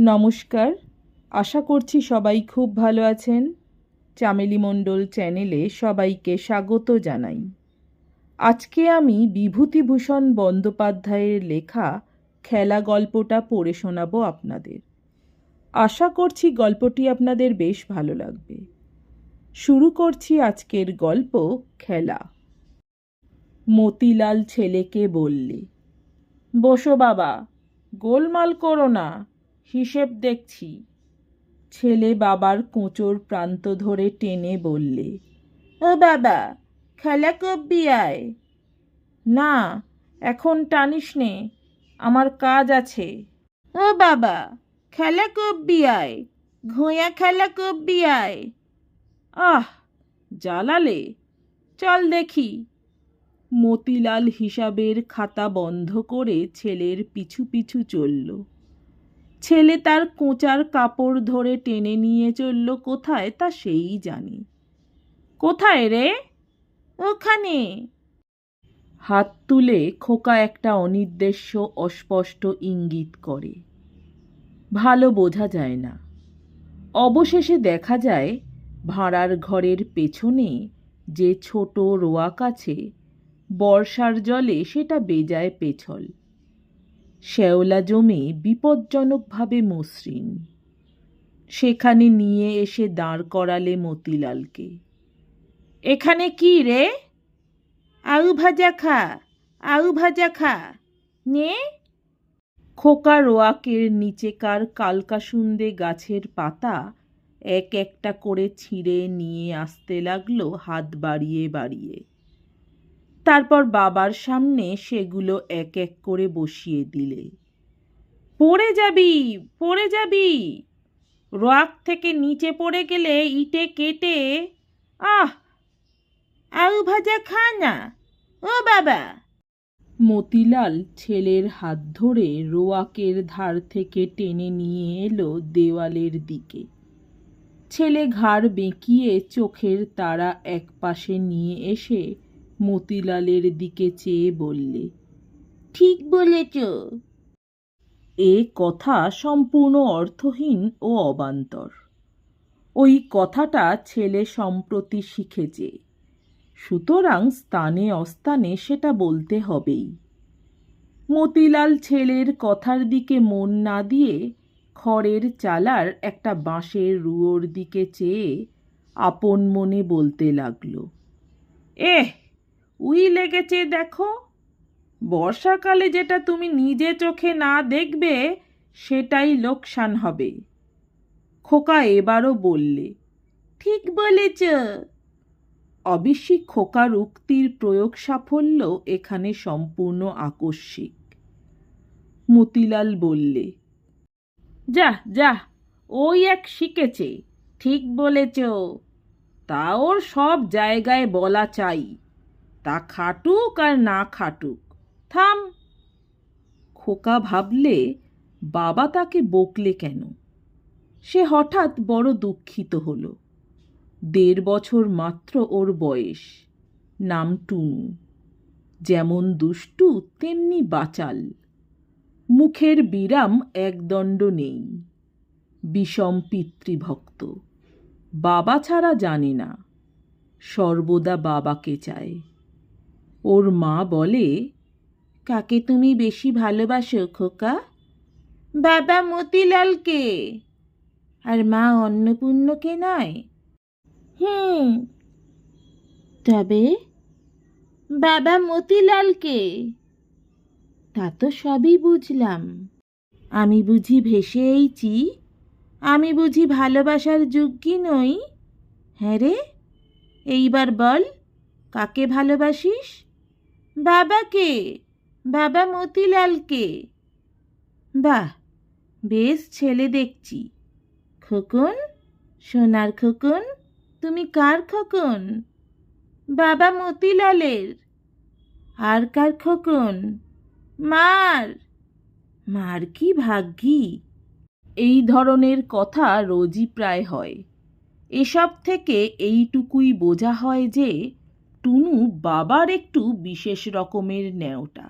নমস্কার। আশা করছি সবাই খুব ভালো আছেন। চামেলি মণ্ডল চ্যানেলে সবাইকে স্বাগত জানাই। আজকে আমি বিভূতিভূষণ বন্দ্যোপাধ্যায়ের লেখা খেলা গল্পটা পড়ে শোনাবো আপনাদের। আশা করছি গল্পটি আপনাদের বেশ ভালো লাগবে। শুরু করছি আজকের গল্প খেলা। মতিলাল ছেলেকে বললে, বসো বাবা, গোলমাল করো না। হিসেব দেখছি। ছেলে বাবার কোঁচোর প্রান্ত ধরে টেনে বললে, ও বাবা, খেলা কব্বি আয়। না, এখন টানিস নে, আমার কাজ আছে। ও বাবা, খেলা কব্বি আয়, ঘোয়া খেলা কব্বি আয়। আহ জ্বালালে চল দেখি। মতিলাল হিসাবের খাতা বন্ধ করে ছেলের পিছু পিছু চলল। ছেলে তার কোঁচার কাপড় ধরে টেনে নিয়ে চলল। কোথায়? তা সেই জানি। কোথায় রে? ওখানে। হাত তুলে খোকা একটা অনির্দেশ্য, অস্পষ্ট ইঙ্গিত করে। ভালো বোঝা যায় না। অবশেষে দেখা যায়, ভাঁড়ার ঘরের পেছনে যে ছোট রোয়া কাছে বর্ষার জলে সেটা বেজায় পেছল। শ্যাওলা জমে বিপজ্জনকভাবে মসৃণ। সেখানে নিয়ে এসে দাঁড় করালে মতিলালকে। এখানে কি রে? আউ ভাজা খা, আউ ভাজা খা, নে। খোকা রোয়াকের নিচেকার কালকাসুন্দে গাছের পাতা এক একটা করে ছিঁড়ে নিয়ে আসতে লাগল হাত বাড়িয়ে বাড়িয়ে। তারপর বাবার সামনে সেগুলো এক এক করে বসিয়ে দিলে। পড়ে যাবি পড়ে যাবি। রোয়াক থেকে নিচে পড়ে গেলে ইটে কেটে, আহ আউ ভাজা খা না। ও বাবা। মতিলাল ছেলের হাত ধরে রোয়াকের ধার থেকে টেনে নিয়ে এলো দেওয়ালের দিকে। ছেলে ঘাড় বেঁকিয়ে চোখের তারা এক পাশে নিয়ে এসে মতিলালের দিকে চেয়ে বললে ঠিক বলেছ। এ কথা সম্পূর্ণ অর্থহীন ও অবান্তর। ওই কথাটা ছেলে সম্প্রতি শিখেছে। সুতরাং স্থানে অস্থানে সেটা বলতে হবেই। মতিলাল ছেলের কথার দিকে মন না দিয়ে খড়ের চালার একটা বাঁশের রুয়োর দিকে চেয়ে আপন মনে বলতে লাগল এহ উই লেগেছে দেখো। বর্ষাকালে যেটা তুমি নিজে চোখে না দেখবে, সেটাই লোকসান হবে। খোকা এবারও বললে, ঠিক বলেছ। অবশ্যই খোকার উক্তির প্রয়োগ সাফল্য এখানে সম্পূর্ণ আকস্মিক। মতিলাল বললে, যা যা, ওই এক শিখেছে, ঠিক বলেছ। তা ওর সব জায়গায় বলা চাই। তা খাটুক আর না খাটুক। থাম। খোকা ভাবলে, বাবা তাকে বকলে কেন? সে হঠাৎ বড় দুঃখিত হল। দেড় বছর মাত্র ওর বয়স, নাম টুনু। যেমন দুষ্টু, তেমনি বাচাল। মুখের বিরাম একদণ্ড নেই। বিষম পিতৃভক্ত। বাবা ছাড়া জানে না। সর্বদা বাবাকে চায়। ওর মা বলে, কাকে তুমি বেশি ভালোবাসো, খোকা? বাবা মতিলালকে। আর মা অন্নপূর্ণকে নয়? হুম। তবে? বাবা মতিলালকে। তা তো সবই বুঝলাম। আমি বুঝি ভেসে এইছি আমি বুঝি ভালোবাসার যোগ্যী নই? হ্যাঁ রে। এইবার বল, কাকে ভালোবাসিস? বাবাকে বাবা মতিলালকে বাহ, বেশ ছেলে দেখছি। খোকন, সোনার খোকন, তুমি কার খোকন? বাবা মতিলালের। আর কার খোকন? মার। মার কি ভাগ্যি? এই ধরনের কথা রোজই প্রায় হয়। এসব থেকে এইটুকুই বোঝা হয় যে টুনু বাবার একটু বিশেষ রকমের ন্যাওটা।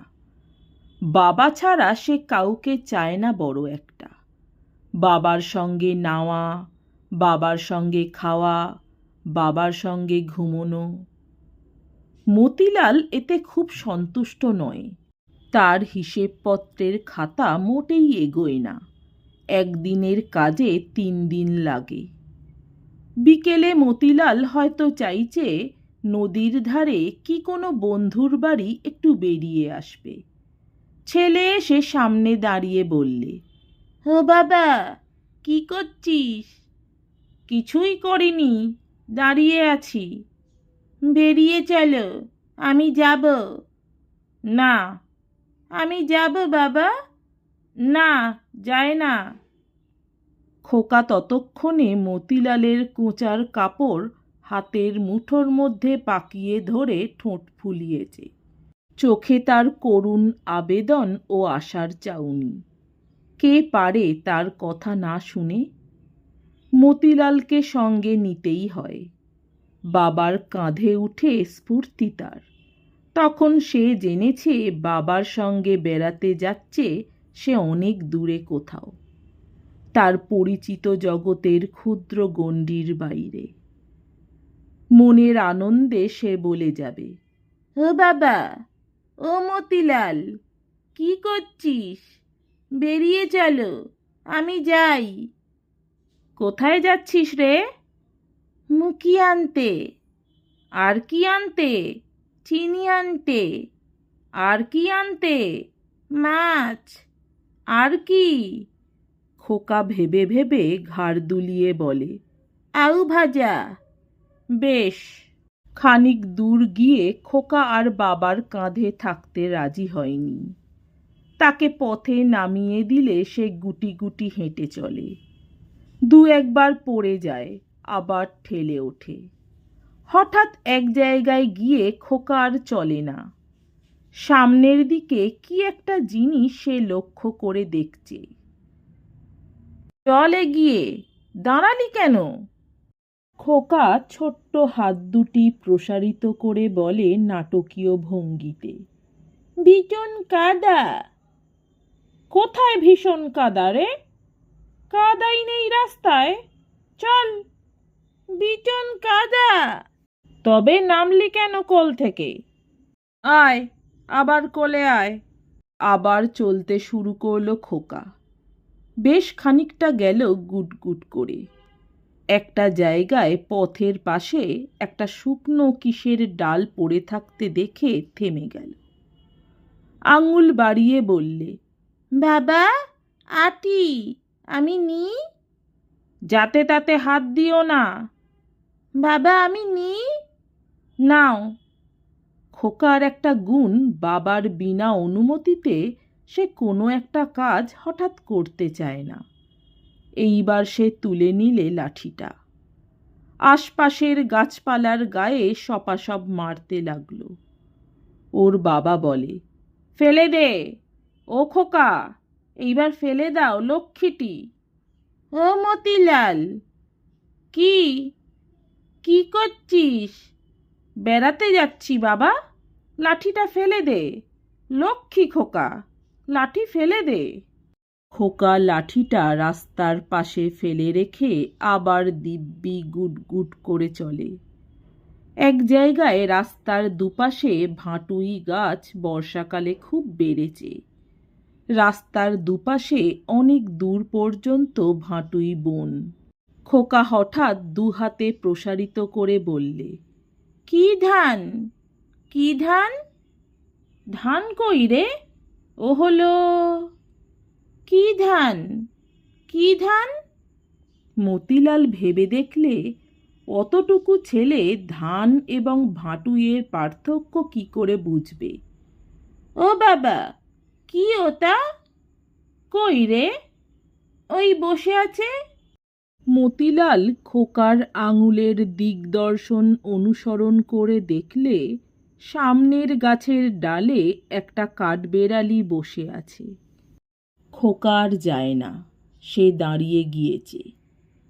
বাবা ছাড়া সে কাউকে চায় না বড় একটা। বাবার সঙ্গে নাওয়া, বাবার সঙ্গে খাওয়া, বাবার সঙ্গে ঘুমোনো। মতিলাল এতে খুব সন্তুষ্ট নয়। তার হিসেবপত্রের খাতা মোটেই এগোয় না। একদিনের কাজে তিন দিন লাগে। বিকেলে মতিলাল হয়তো চাইছে নদীর ধারে কি কোনো বন্ধুর বাড়ি একটু বেরিয়ে আসবে। ছেলে এসে সামনে দাঁড়িয়ে বললে, ও বাবা, কি করছিস? কিছুই করিনি, দাঁড়িয়ে আছি। বেরিয়ে চলো, আমি যাব। না। আমি যাব বাবা? না, যায় না। খোকা ততক্ষণে মতিলালের কোঁচার কাপড় হাতের মুঠোর মধ্যে পাকিয়ে ধরে ঠোঁট ফুলিয়েছে। চোখে তার করুণ আবেদন ও আশার চাউনি। কে পারে তার কথা না শুনে? মতিলালকে সঙ্গে নিতেই হয়। বাবার কাঁধে উঠে স্ফূর্তি তার। তখন সে জেনেছে বাবার সঙ্গে বেড়াতে যাচ্ছে সে অনেক দূরে কোথাও। তার পরিচিত জগতের ক্ষুদ্র গণ্ডির বাইরে। মনের আনন্দে সে বলে যাবে। ও বাবা ও মতিলাল কি করছিস? বেরিয়ে চলো আমি যাই। কোথায় যাচ্ছিস রে? মুখি আনতে। আর কি আনতে? চিনি আনতে। আর কি আনতে? মাছ। আর কি? খোকা ভেবে ভেবে ঘাড় দুলিয়ে বলে। আউ ভাজা। বেশ, খানিক দূর গিয়ে খোকা আর বাবার কাঁধে থাকতে রাজি হয়নি। তাকে পথে নামিয়ে দিলে সে গুটি গুটি হেঁটে চলে। দু একবার পড়ে যায়, আবার ঠেলে ওঠে। হঠাৎ এক জায়গায় গিয়ে খোকা আর চলে না। সামনের দিকে কি একটা জিনিস সে লক্ষ্য করে দেখছে। চলে গিয়ে, দাঁড়ালি কেন? খোকা ছোট্ট হাত দুটি প্রসারিত করে বলে নাটকীয় ভঙ্গিতে ভীষণ কাদা। কোথায় ভীষণ কাদা রে? কাদাই নেই রাস্তায়। চল ভীষণ কাদা। তবে নামলি কেন কোল থেকে? আয়, আবার কোলে আয়। আবার চলতে শুরু করল খোকা। বেশ খানিকটা গেল গুট গুট করে। একটা জায়গায় পথের পাশে একটা শুকনো কিসের ডাল পড়ে থাকতে দেখে থেমে গেল। আঙুল বাড়িয়ে বললে, বাবা, আটি, আমি নি? যাতে তাতে হাত দিও না। বাবা, আমি নি? নাও। খোকার একটা গুণ বাবার বিনা অনুমতিতে সে কোনো একটা কাজ হঠাৎ করতে চায় না। এইবার সে তুলে নিলে লাঠিটা। আশপাশের গাছপালার গায়ে সপাসপ মারতে লাগল। ওর বাবা বলে, ফেলে দে, ও খোকা, এইবার ফেলে দাও লক্ষ্মীটি। ও মতিলাল, কি কি করছিস? বেড়াতে যাচ্ছি বাবা, লাঠিটা ফেলে দে, লক্ষ্মী খোকা, লাঠি ফেলে দে। খোকা লাঠিটা রাস্তার পাশে ফেলে রেখে আবার দিব্যি গুট গুট করে চলে। এক জায়গায় রাস্তার দুপাশে ভাঁটুই গাছ বর্ষাকালে খুব বেড়েছে। রাস্তার দুপাশে অনেক দূর পর্যন্ত ভাঁটুই বন। খোকা হঠাৎ দু হাতে প্রসারিত করে বললে, কি ধান? কি ধান? ধান কই রে? ও হলো কি ধান? কি ধান? মতিলাল ভেবে দেখলে, অতটুকু ছেলে ধান এবং ভাঁটুইয়ের পার্থক্য কি করে বুঝবে? ও বাবা, কি ওটা? কই রে? ওই বসে আছে? মতিলাল খোকার আঙুলের দিগদর্শন অনুসরণ করে দেখলে, সামনের গাছের ডালে একটা কাঠবেড়ালি বসে আছে। খোকার যায় না, সে দাঁড়িয়ে গিয়েছে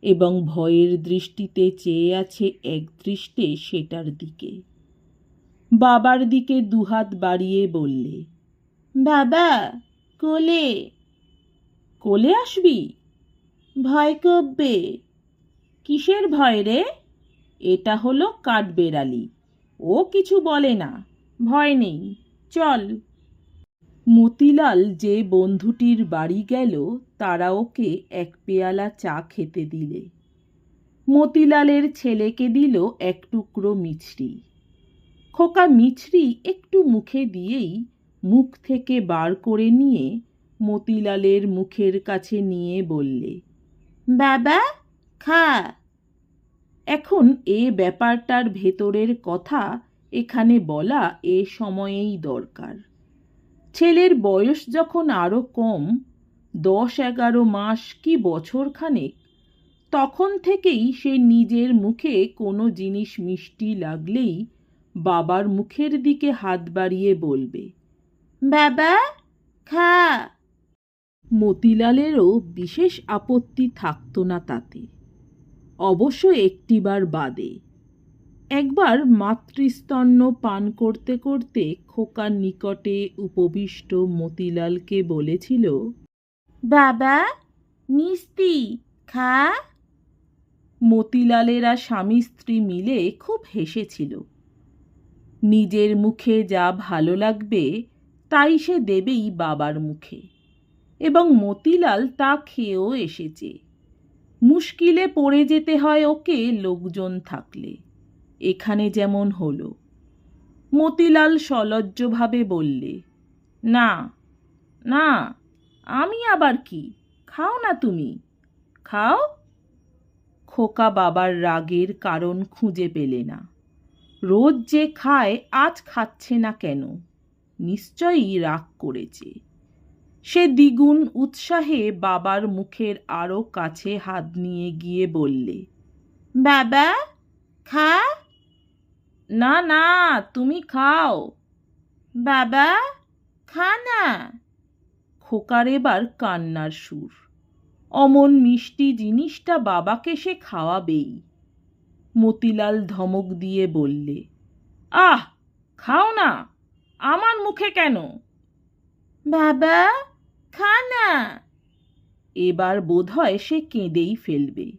এবং ভয়ের দৃষ্টিতে চেয়ে আছে এক দৃষ্টে সেটার দিকে। বাবার দিকে দুহাত বাড়িয়ে বললে, বাবা, কোলে? কোলে আসবি? ভয় করবে। কিসের ভয় রে? এটা হলো কাঠবেড়ালি, ও কিছু বলে না, ভয় নেই, চল। মতিলাল যে বন্ধুটির বাড়ি গেল, তারা ওকে এক পেয়ালা চা খেতে দিলে। মতিলালের ছেলেকে দিল এক টুকরো মিছরি। খোকা মিছরি একটু মুখে দিয়েই মুখ থেকে বার করে নিয়ে মতিলালের মুখের কাছে নিয়ে বললে, বাবা, খা। এখন এ ব্যাপারটার ভেতরের কথা এখানে বলা এ সময়েই দরকার। ছেলের বয়স যখন আরও কম, দশ এগারো মাস কি বছরখানেক তখন থেকেই সে নিজের মুখে কোনো জিনিস মিষ্টি লাগলেই বাবার মুখের দিকে হাত বাড়িয়ে বলবে, বাবা, খা। মতিলালেরও বিশেষ আপত্তি থাকতো না তাতে। অবশ্য একটিবার বাদে একবার মাতৃস্তন্য পান করতে করতে খোকার নিকটে উপবিষ্ট মতিলালকে বলেছিল বাবা মিষ্টি খা। মতিলালেরা স্বামী স্ত্রী মিলে খুব হেসেছিল। নিজের মুখে যা ভালো লাগবে তাই সে দেবেই বাবার মুখে। এবং মতিলাল তা খেয়েও এসেছে। মুশকিলে পড়ে যেতে হয় ওকে লোকজন থাকলে। এখানে যেমন হলো। মতিলাল সলজ্জভাবে বললে, না না, আমি আবার কি? খাও না তুমি। খাও? খোকা বাবার রাগের কারণ খুঁজে পেলে না। রোজ যে খায়, আজ খাচ্ছে না কেন? নিশ্চয়ই রাগ করেছে। সে দ্বিগুণ উৎসাহে বাবার মুখের আরও কাছে হাত নিয়ে গিয়ে বললে, বাবা, খা। না না, তুমি খাও। বাবা, খা না। খোকার এবার কান্নার সুর। অমন মিষ্টি জিনিসটা বাবাকে সে খাওয়াবেই। মতিলাল ধমক দিয়ে বললে, আহ, খাও না, আমার মুখে কেন? বাবা, খা না। এবার বোধহয় সে কেঁদেই ফেলবে।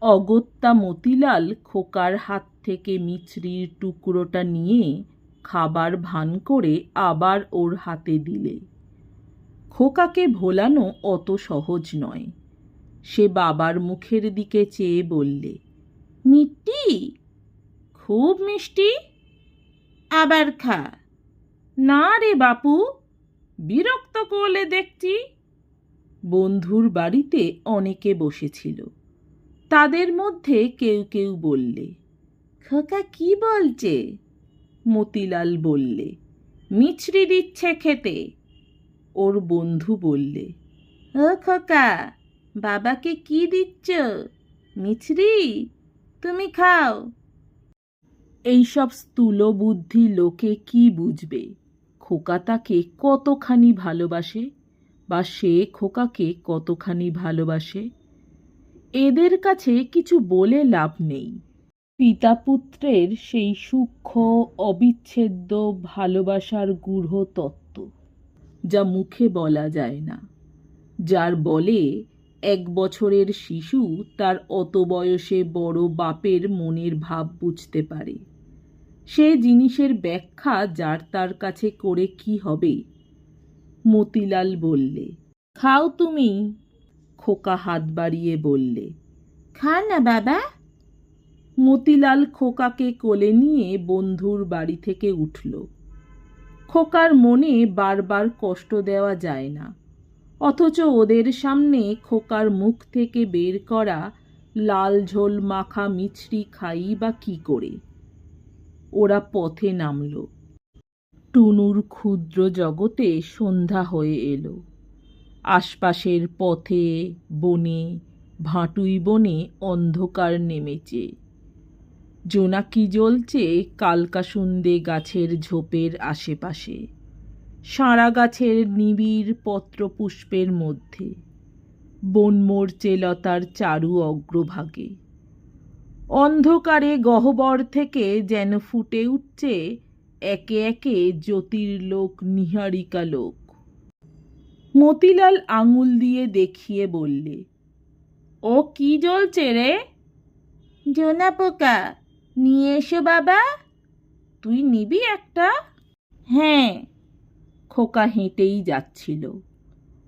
অগত্যা মতিলাল খোকার হাত থেকে মিছরির টুকরোটা নিয়ে খাবার ভান করে আবার ওর হাতে দিলে। খোকাকে ভোলানো অত সহজ নয়। সে বাবার মুখের দিকে চেয়ে বললে মিষ্টি খুব মিষ্টি? আবার খা। না রে বাপু, বিরক্ত করলে দেখছি। বন্ধুর বাড়িতে অনেকে বসেছিল। তাদের মধ্যে কেউ কেউ বললে খোকা কি বলছে? মতিলাল বললে মিছরি দিচ্ছে খেতে। ওর বন্ধু বললে, ও খোকা, বাবাকে কি দিচ্ছ? মিছরি, তুমি খাও। এইসব স্থূল বুদ্ধি লোকে কি বুঝবে? খোকা তাকে কতখানি ভালোবাসে বা সে খোকাকে কতখানি ভালোবাসে? এদের কাছে কিছু বলে লাভ নেই। পিতা পুত্রের সেই সূক্ষ্ম, অবিচ্ছেদ্য ভালোবাসার গূঢ় তত্ত্ব যা মুখে বলা যায় না, যার বলে এক বছরের শিশু তার অত বয়সে বড় বাপের মনের ভাব বুঝতে পারে। সে জিনিসের ব্যাখ্যা যার তার কাছে করে কি হবে? মতিলাল বললে, খাও তুমি। খোকা হাত বাড়িয়ে বললে, খা না বাবা। মতিলাল খোকাকে কোলে নিয়ে বন্ধুর বাড়ি থেকে উঠল। খোকার মনে বারবার কষ্ট দেওয়া যায় না। অথচ ওদের সামনে খোকার মুখ থেকে বের করা লাল ঝোল মাখা মিছরি খাই বা কি করে? ওরা পথে নামল। টুনুর ক্ষুদ্র জগতে সন্ধ্যা হয়ে এলো। আশপাশের পথে, বনে, ভাঁটুই বনে অন্ধকার নেমেছে জোনাকি জ্বলছে কালকাসুন্দে গাছের ঝোপের আশেপাশে। সাঁড়া গাছের নিবিড় পত্রপুষ্পের মধ্যে। বন মরচে লতার চারু অগ্রভাগে। অন্ধকারে গহ্বর থেকে যেন ফুটে উঠছে একে একে জ্যোতির্লোক, নিহারিকা লোক। মতিলাল আঙুল দিয়ে দেখিয়ে বললে, ও কি জ্বলছে রে? জোনা পোকা নিয়ে এসো বাবা। তুই নিবি একটা? হ্যাঁ। খোকা হেঁটেই যাচ্ছিল।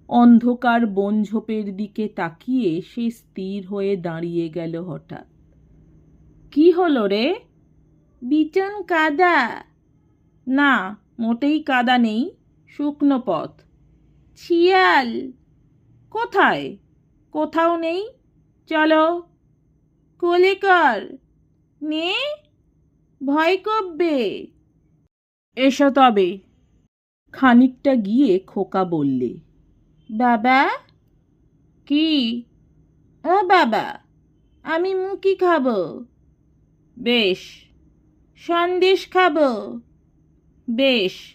অন্ধকার বনঝোপের দিকে তাকিয়ে সে স্থির হয়ে দাঁড়িয়ে গেল হঠাৎ। কি হলো রে? বিচন কাদা। না, মোটেই কাদা নেই, শুকনো পথ। শিয়াল কোথায়? কোথাও নেই। চলো। কোলে কর। নে, ভয় করবে। এসো তবে। খানিকটা গিয়ে খোকা বললে, বাবা, কি? ও বাবা, আমি মুখি খাব। বেশ, সন্দেশ খাব। বেশ,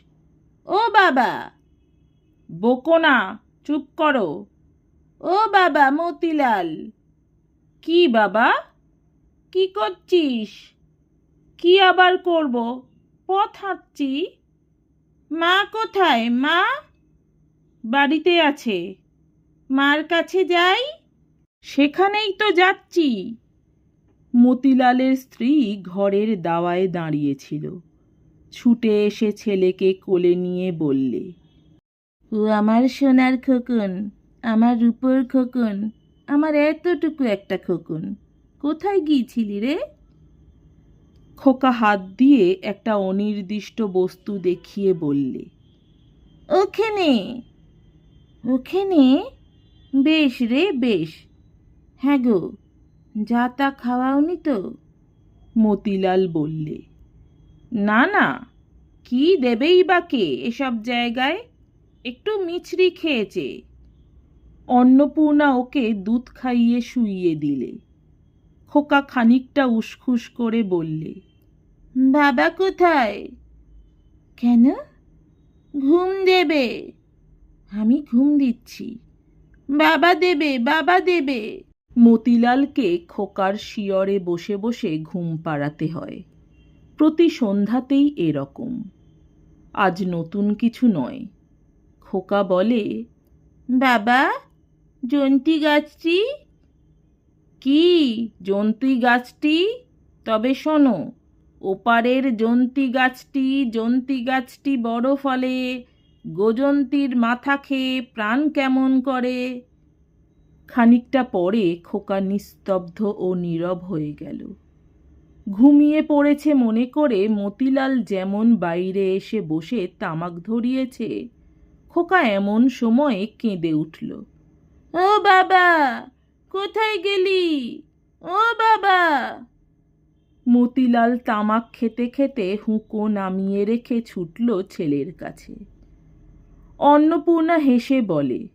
ও বাবা। বকো না, চুপ করো। ও বাবা, মতিলাল। কি বাবা? কি করছিস? কি আবার করব? পথ হাঁটছি। মা কোথায়, মা? বাড়িতে আছে। মার কাছে যাই? সেখানেই তো যাচ্ছি। মতিলালের স্ত্রী ঘরের দাওয়ায় দাঁড়িয়েছিল। ছুটে এসে ছেলেকে কোলে নিয়ে বললে, ও আমার সোনার খোকন, আমার রূপোর খোকন, আমার এতটুকু একটা খোকন। কোথায় গিয়েছিলি রে? খোকা হাত দিয়ে একটা অনির্দিষ্ট বস্তু দেখিয়ে বললে, ওখানে ওখানে? বেশ রে, বেশ। হ্যাঁ গো, যা তা খাওয়াওনি তো? মতিলাল বললে, না না, কি দেবেই বা কে এসব জায়গায়? একটু মিছরি খেয়েছে। অন্নপূর্ণা ওকে দুধ খাইয়ে শুইয়ে দিলে। খোকা খানিকটা উসখুস করে বললে, বাবা কোথায়? কেন? ঘুম দেবে। আমি ঘুম দিচ্ছি। বাবা দেবে বাবা দেবে। মতিলালকে খোকার শিয়রে বসে বসে ঘুম পাড়াতে হয়। প্রতি সন্ধ্যাতেই এরকম। আজ নতুন কিছু নয়। খোকা বলে, বাবা, জন্তি গাছটি কি জন্তি গাছটি? তবে শোনো, ওপারের জন্তি গাছটি জন্তি গাছটি বড় ফলে, গোজন্তির মাথা খেয়ে প্রাণ কেমন করে? খানিকটা পরে খোকা নিস্তব্ধ ও নীরব হয়ে গেল। ঘুমিয়ে পড়েছে মনে করে মতিলাল যেমন বাইরে এসে বসে তামাক ধরিয়েছে, খোকা এমন সময়ে কেঁদে উঠল। ও বাবা কোথায় গেলি? ও বাবা! মতিলাল তামাক খেতে খেতে হুঁকো নামিয়ে রেখে ছুটল ছেলের কাছে। অন্নপূর্ণা হেসে বলে,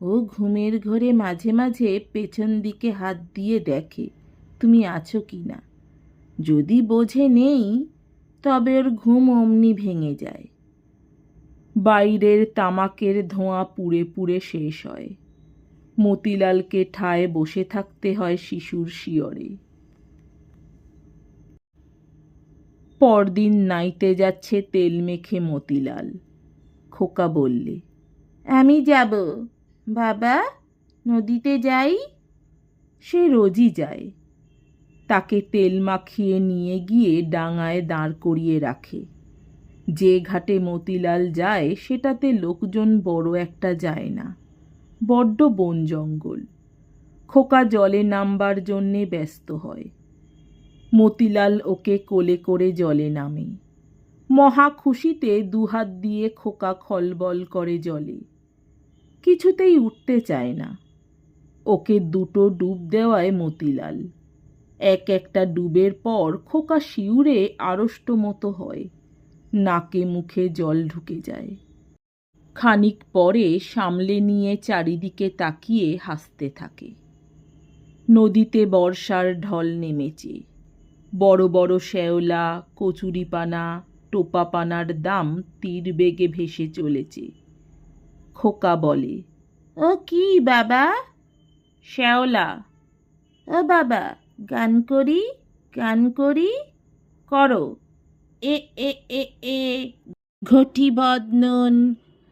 ও ঘুমের ঘরে মাঝে মাঝে পেছন দিকে হাত দিয়ে দেখে, তুমি আছো কি না? যদি বোঝে নেই, তবে ওর ঘুম অমনি ভেঙে যায়। বাইরের তামাকের ধোঁয়া পুড়ে পুড়ে শেষ হয়। মতিলালকে ঠায় বসে থাকতে হয় শিশুর শিয়রে। পরদিন নাইতে যাচ্ছে তেল মেখে মতিলাল। খোকা বললে, আমি যাব। বাবা, নদীতে যাই? সে রোজই যায়। তাকে তেল মাখিয়ে নিয়ে গিয়ে ডাঙায় দাঁড় করিয়ে রাখে। যে ঘাটে মতিলাল যায়, সেটাতে লোকজন বড় একটা যায় না। বড্ড বন জঙ্গল। খোকা জলে নামবার জন্যে ব্যস্ত হয়। মতিলাল ওকে কোলে করে জলে নামে। মহা খুশিতে দুহাত দিয়ে খোকা খলবল করে জলে। কিছুতেই উঠতে চায় না। ওকে দুটো ডুব দেওয়ায় মতিলাল। এক একটা ডুবের পর খোকা শিউরে আড়ষ্ট মতো হয়। নাকে মুখে জল ঢুকে যায়। খানিক পরে সামলে নিয়ে চারিদিকে তাকিয়ে হাসতে থাকে। নদীতে বর্ষার ঢল নেমেছে। বড় বড় শ্যাওলা কচুরিপানা টোপাপানার দাম তীর বেগে ভেসে চলেছে। খোকা বলে ও কি বাবা? শ্যাওলা। ও বাবা গান করি গান করি? করো। এ এ এ এ ঘটি বদনন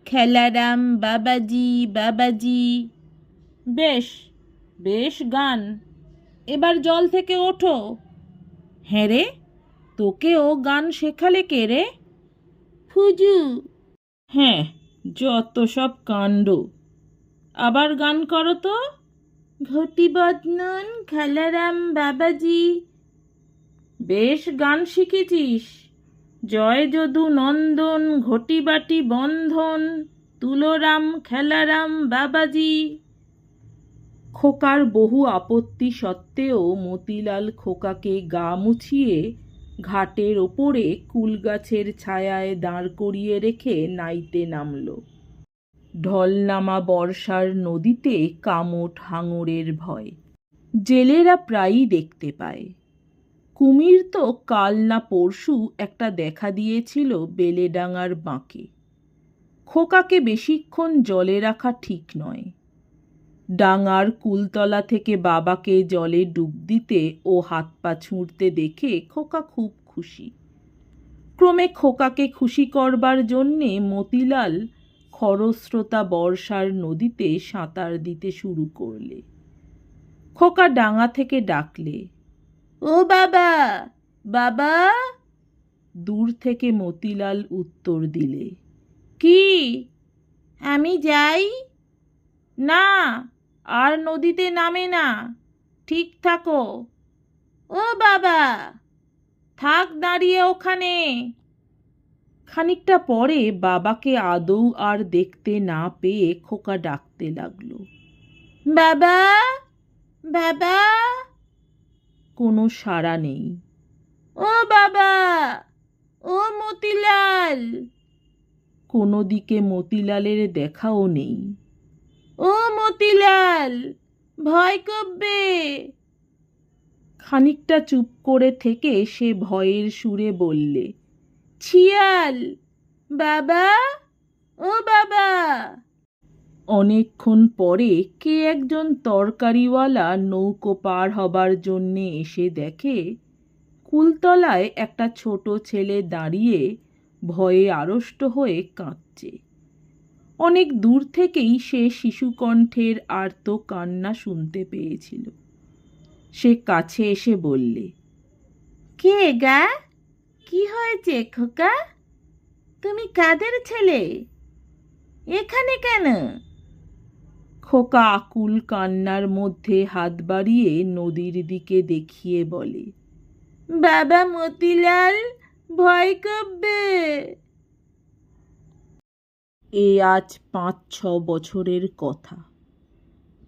খেলারাম, বাবাজি বাবাজি। বেশ বেশ গান। এবার জল থেকে ওঠো। হ্যাঁ রে, তোকেও গান শেখালে কে রে? ফুজু। হ্যাঁ যত সব কাণ্ড। আবার গান করো তো। ঘটি বদনন খেলারাম, বাবাজি। বেশ গান শিখেছিস। জয় যদু নন্দন ঘটিবাটি বন্ধন, তুলোরাম, খেলারাম, বাবাজি। খোকার বহু আপত্তি সত্ত্বেও মতিলাল খোকাকে গা মুছিয়ে ঘাটের ওপরে কুলগাছের ছায়ায় দাঁড় করিয়ে রেখে নাইতে নামল। ঢলনামা বর্ষার নদীতে কামট হাঙরের ভয়। জেলেরা প্রায়ই দেখতে পায়। কুমির তো কাল না পরশু একটা দেখা দিয়েছিল বেলেডাঙার বাঁকে। খোকাকে বেশিক্ষণ জলে রাখা ঠিক নয়। ডাঙার কুলতলা থেকে বাবাকে জলে ডুব দিতে ও হাত পা ছুঁড়তে দেখে খোকা খুব খুশি। ক্রমে খোকাকে খুশি করবার জন্যে মতিলাল খরস্রোতা বর্ষার নদীতে সাঁতার দিতে শুরু করলে। খোকা ডাঙা থেকে ডাকলে ও বাবা বাবা। দূর থেকে মতিলাল উত্তর দিলে, কি? আমি যাই? না, আর নদীতে নামে না, ঠিক থাকো। ও বাবা, থাক দাঁড়িয়ে ওখানে। খানিকটা পরে বাবাকে আদৌ আর দেখতে না পেয়ে খোকা ডাকতে লাগল, বাবা বাবা। কোনো সাড়া নেই। ও বাবা! ও মতিলাল! কোনো দিকে মতিলালের দেখাও নেই। ও মতিলাল! ভয় করবে! খানিকটা চুপ করে থেকে সে ভয়ের সুরে বললে ছিয়াল! বাবা! ও বাবা! অনেকক্ষণ পরে কে একজন তরকারিওয়ালা নৌকো পার হবার জন্যে এসে দেখে, কুলতলায় একটা ছোট ছেলে দাঁড়িয়ে ভয়ে আড়ষ্ট হয়ে কাঁদছে। অনেক দূর থেকেই সে শিশুকণ্ঠের আর্ত কান্না শুনতে পেয়েছিল। সে কাছে এসে বললে, কে গা? কি হয়েছে খোকা? তুমি কাদের ছেলে? এখানে কেন? খোকা আকুল কান্নার মধ্যে হাত বাড়িয়ে নদীর দিকে দেখিয়ে বলে, বাবা মতিলাল, ভয় করবে? এ আজ পাঁচ ছ বছরের কথা।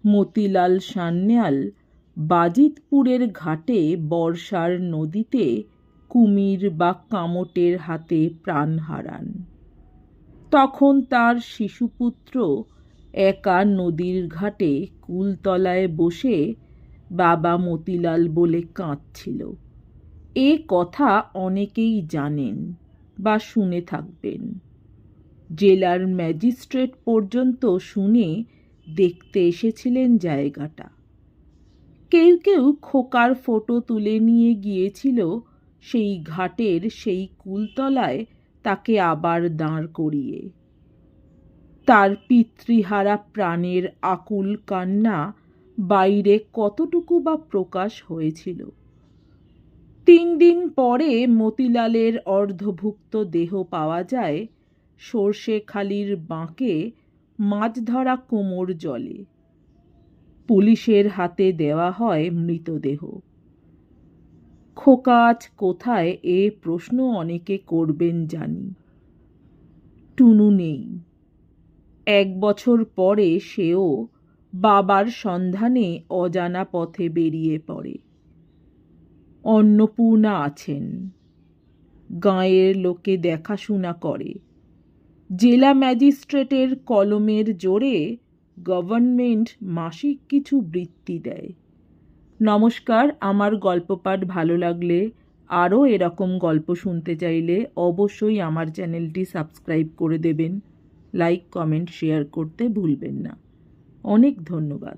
মতিলাল সান্যাল বাজিতপুরের ঘাটে বর্ষার নদীতে কুমির বা কামটের হাতে প্রাণ হারান। তখন তার শিশুপুত্র একা নদীর ঘাটে কুলতলায় বসে বাবা মতিলাল বলে কাঁদছিল। এ কথা অনেকেই জানেন বা শুনে থাকবেন। জেলার ম্যাজিস্ট্রেট পর্যন্ত শুনে দেখতে এসেছিলেন জায়গাটা। কেউ কেউ খোকার ফটো তুলে নিয়ে গিয়েছিল সেই ঘাটের সেই কুলতলায় তাকে আবার দাঁড় করিয়ে। তার পিতৃহারা প্রাণের আকুল কান্না বাইরে কতটুকু বা প্রকাশ হয়েছিল? তিন দিন পরে মতিলালের অর্ধভুক্ত দেহ পাওয়া যায় সর্ষেখালির বাঁকে মাছ ধরা কোমর জলে। পুলিশের হাতে দেওয়া হয় মৃতদেহ। খোকা আজ কোথায়? এ প্রশ্ন অনেকে করবেন জানি। টুনু নেই। এক বছর পরে সেও বাবার সন্ধানে অজানা পথে বেরিয়ে পড়ে। অন্নপূর্ণা আছেন। গাঁয়ের লোকে দেখাশোনা করে। জেলা ম্যাজিস্ট্রেটের কলমের জোরে গভর্নমেন্ট মাসিক কিছু বৃত্তি দেয়। নমস্কার, আমার গল্প পাঠ ভালো লাগলে আরও এরকম গল্প শুনতে চাইলে অবশ্যই আমার চ্যানেলটি সাবস্ক্রাইব করে দেবেন। লাইক কমেন্ট শেয়ার করতে ভুলবেন না। অনেক ধন্যবাদ।